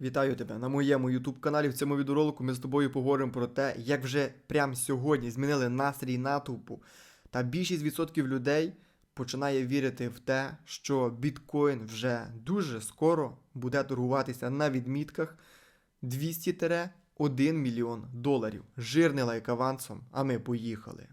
Вітаю тебе на моєму YouTube каналі. В цьому відеоролику ми з тобою поговоримо про те, як вже прямо сьогодні змінили настрій натовпу. Та більшість відсотків людей починає вірити в те, що біткоін вже дуже скоро буде торгуватися на відмітках 200-1 мільйон доларів. Жирний лайк авансом, а ми поїхали.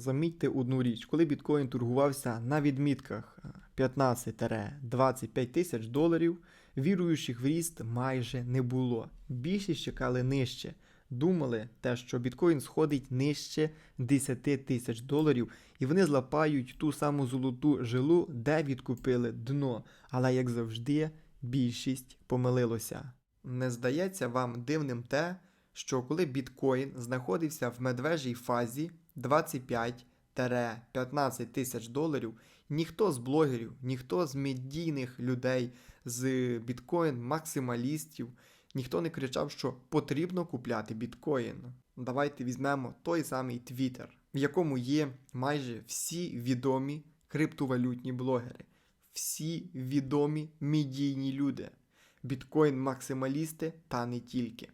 Замітьте одну річ, коли біткоін торгувався на відмітках е, 15-25 тисяч доларів, віруючих в ріст майже не було. Більшість чекали нижче. Думали те, що біткоін сходить нижче 10 тисяч доларів, і вони злапають ту саму золоту жилу, де відкупили дно. Але як завжди, більшість помилилося. Не здається вам дивним те, що коли біткоін знаходився в медвежій фазі 25-15 тисяч доларів, ніхто з блогерів, ніхто з медійних людей, з біткоін-максималістів, ніхто не кричав, що потрібно купляти біткоін. Давайте візьмемо той самий Твіттер, в якому є майже всі відомі криптовалютні блогери, всі відомі медійні люди, біткоін-максималісти та не тільки.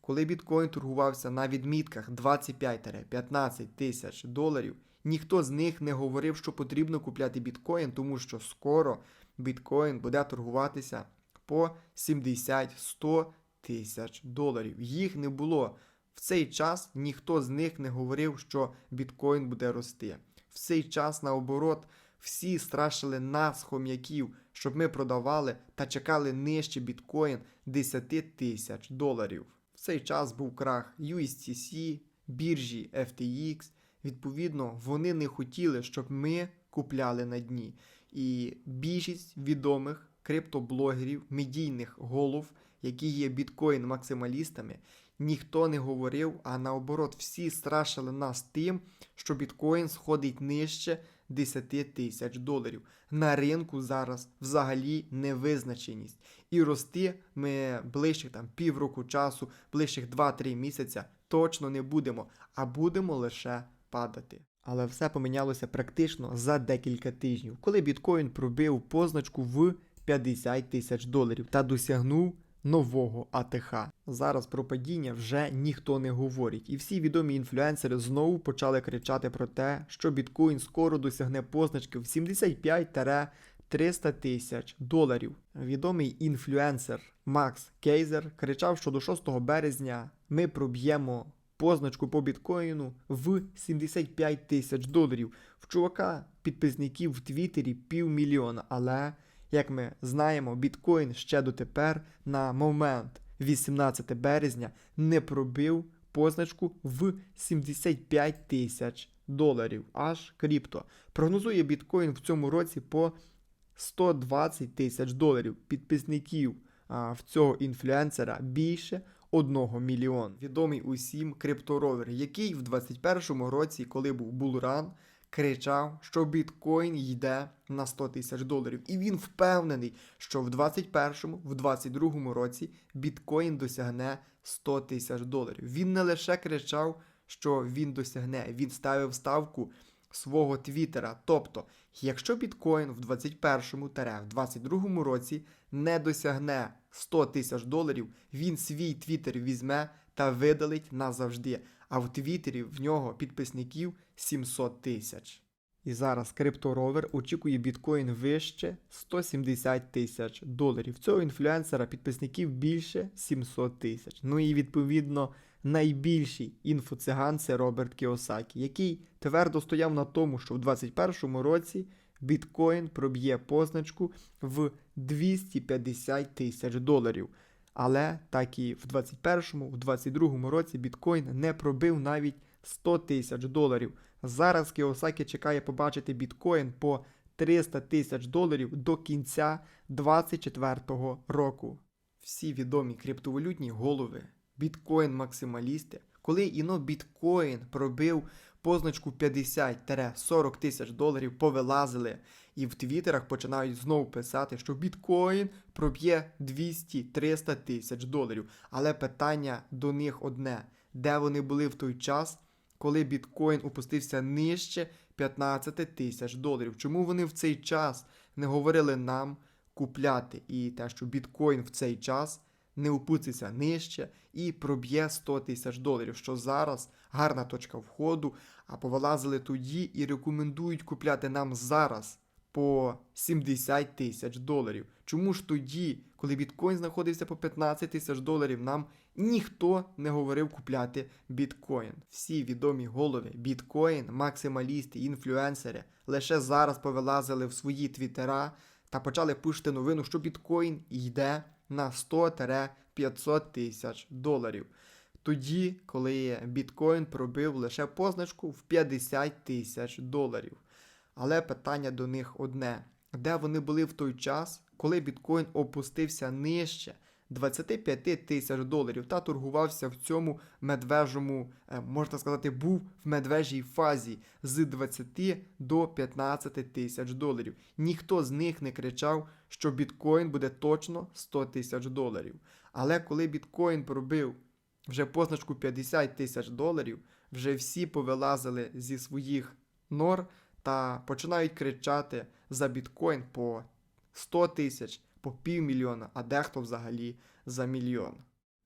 Коли біткоін торгувався на відмітках 25-15 тисяч доларів, ніхто з них не говорив, що потрібно купляти біткоін, тому що скоро біткоін буде торгуватися по 70-100 тисяч доларів. Їх не було. В цей час ніхто з них не говорив, що біткоін буде рости. В цей час, наоборот, всі страшили нас, хом'яків, щоб ми продавали та чекали нижче біткоін 10 тисяч доларів. Цей час був крах USTC, біржі FTX. Відповідно, вони не хотіли, щоб ми купляли на дні. І більшість відомих криптоблогерів, медійних голов, які є біткоін-максималістами, ніхто не говорив, а наоборот, всі страшили нас тим, що біткоін сходить нижче 10 тисяч доларів. На ринку зараз взагалі невизначеність. І рости ми ближчих там півроку часу, ближчих 2-3 місяця точно не будемо, а будемо лише падати. Але все помінялося практично за декілька тижнів, коли біткоін пробив позначку в 50 тисяч доларів та досягнув нового АТХ. Зараз про падіння вже ніхто не говорить, і всі відомі інфлюенсери знову почали кричати про те, що біткоін скоро досягне позначки в 75 300 тисяч доларів. Відомий інфлюенсер Макс Кейзер кричав, що до 6 березня ми проб'ємо позначку по біткоїну в 75 тисяч доларів. В чувака підписників в Твіттері півмільйона, але як ми знаємо, біткоін ще дотепер на момент 18 березня не пробив позначку в 75 тисяч доларів. Аж крипто. Прогнозує біткоін в цьому році по 120 тисяч доларів підписників а, в цього інфлюенсера більше 1 мільйон. Відомий усім крипторовер, який в 21-му році, коли був булран, кричав, що біткоін йде на 100 тисяч доларів. І він впевнений, що в 21-му, в 22-му році біткоін досягне 100 тисяч доларів. Він не лише кричав, що він досягне, він ставив ставку свого твіттера. Тобто, якщо біткоін в 21-му та в 22-му році не досягне 100 тисяч доларів, він свій твіттер візьме та видалить назавжди. А в Твіттері в нього підписників 700 тисяч. І зараз крипторовер очікує біткоін вище 170 тисяч доларів. Цього інфлюенсера підписників більше 700 тисяч. Ну і відповідно найбільший інфоциган це Роберт Кіосакі, який твердо стояв на тому, що в 2021 році біткоін проб'є позначку в 250 тисяч доларів. Але так і в 2021, в 2022 році біткоін не пробив навіть 100 тисяч доларів. Зараз Кіосакі чекає побачити біткоін по 300 тисяч доларів до кінця 2024 року. Всі відомі криптовалютні голови, біткоін-максималісти, коли іно біткоін пробив позначку 50-40 тисяч доларів, повилазили і в твіттерах починають знову писати, що біткоін проб'є 200-300 тисяч доларів. Але питання до них одне: де вони були в той час, коли біткоін опустився нижче 15 тисяч доларів. Чому вони в цей час не говорили нам купляти? І те, що біткоін в цей час не опуститься нижче і проб'є 100 тисяч доларів, що зараз гарна точка входу, а повилазили тоді і рекомендують купляти нам зараз по 70 тисяч доларів. Чому ж тоді, коли біткоін знаходився по 15 тисяч доларів, нам ніхто не говорив купляти біткоін? Всі відомі голови біткоін, максималісти, інфлюенсери лише зараз повилазили в свої твіттера та почали пушити новину, що біткоін йде на 100-500 тисяч доларів. Тоді, коли біткоін пробив лише позначку в 50 тисяч доларів. Але питання до них одне: де вони були в той час, коли біткоін опустився нижче 25 тисяч доларів та торгувався в цьому медвежому, е, можна сказати, був в медвежій фазі з 20 до 15 тисяч доларів. Ніхто з них не кричав, що біткоін буде точно 100 тисяч доларів. Але коли біткоін пробив вже позначку 50 тисяч доларів, вже всі повилазили зі своїх нор та починають кричати за біткоін по 100 тисяч, по півмільйона, а дехто взагалі за мільйон.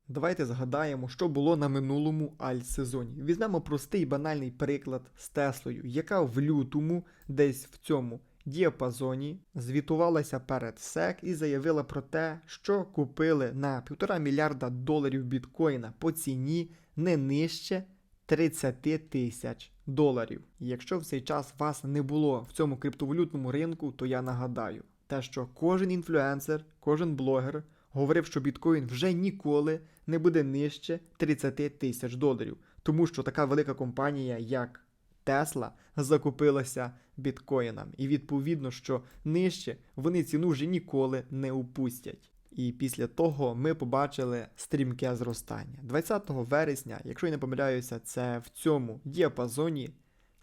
Давайте згадаємо, що було на минулому альт-сезоні. Візьмемо простий банальний приклад з Теслою, яка в лютому, десь в цьому діапазоні, звітувалася перед SEC і заявила про те, що купили на 1,5 мільярда доларів біткоїна по ціні не нижче 30 тисяч доларів. Якщо в цей час вас не було в цьому криптовалютному ринку, то я нагадаю те, що кожен інфлюенсер, кожен блогер говорив, що біткоін вже ніколи не буде нижче 30 тисяч доларів, тому що така велика компанія, як Тесла, закупилася біткоїном. І відповідно, що нижче вони ціну вже ніколи не упустять. І після того ми побачили стрімке зростання. 20 вересня, якщо я не помиляюся, це в цьому діапазоні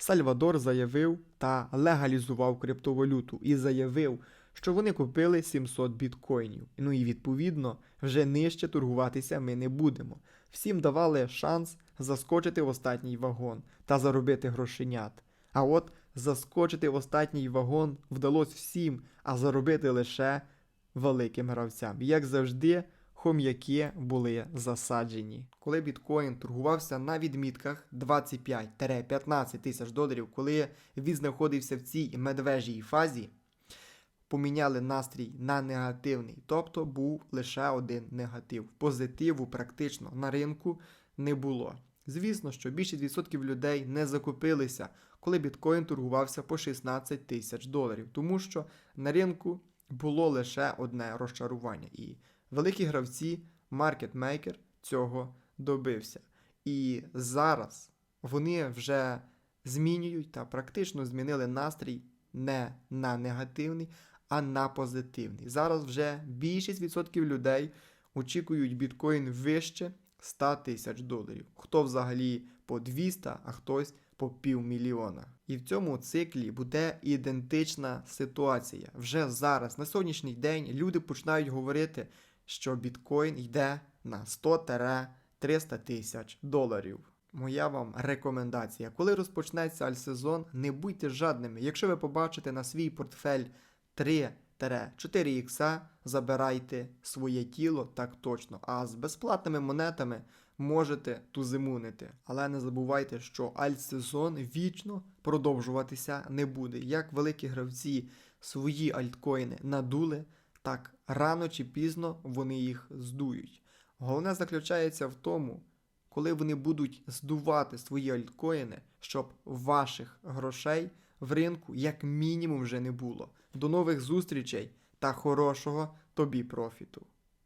Сальвадор заявив та легалізував криптовалюту і заявив, що вони купили 700 біткоїнів. Ну і відповідно вже нижче торгуватися ми не будемо. Всім давали шанс заскочити в останній вагон та заробити грошенят. А от заскочити в останній вагон вдалося всім, а заробити лише великим гравцям. Як завжди, хом'яки були засаджені. Коли біткоін торгувався на відмітках 25-15 тисяч доларів, коли він знаходився в цій медвежій фазі, поміняли настрій на негативний, тобто був лише один негатив. Позитиву практично на ринку не було. Звісно, що більшість відсотків людей не закупилися, коли біткоін торгувався по 16 тисяч доларів, тому що на ринку було лише одне розчарування. І великі гравці, маркетмейкер цього добився. І зараз вони вже змінюють та практично змінили настрій не на негативний, а на позитивний. Зараз вже більшість відсотків людей очікують біткоін вище 100 тисяч доларів. Хто взагалі по 200, а хтось по півмільйона. І в цьому циклі буде ідентична ситуація. Вже зараз, на сьогоднішній день, люди починають говорити, що біткоін йде на 100-300 тисяч доларів. Моя вам рекомендація. Коли розпочнеться альсезон, не будьте жадними. Якщо ви побачите на свій портфель 3-4 ікса, забирайте своє тіло так точно. А з безплатними монетами можете тузимунити. Але не забувайте, що альтсезон вічно продовжуватися не буде. Як великі гравці свої альткоїни надули, так рано чи пізно вони їх здують. Головне заключається в тому, коли вони будуть здувати свої альткоїни, щоб ваших грошей в ринку як мінімум вже не було. До нових зустрічей та хорошого тобі профіту!